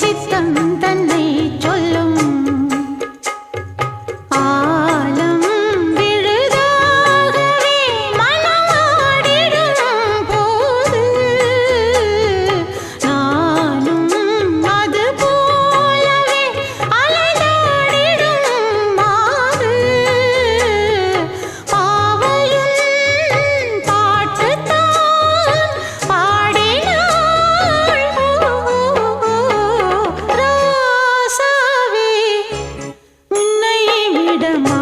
சித்தம் தன்னை இடமா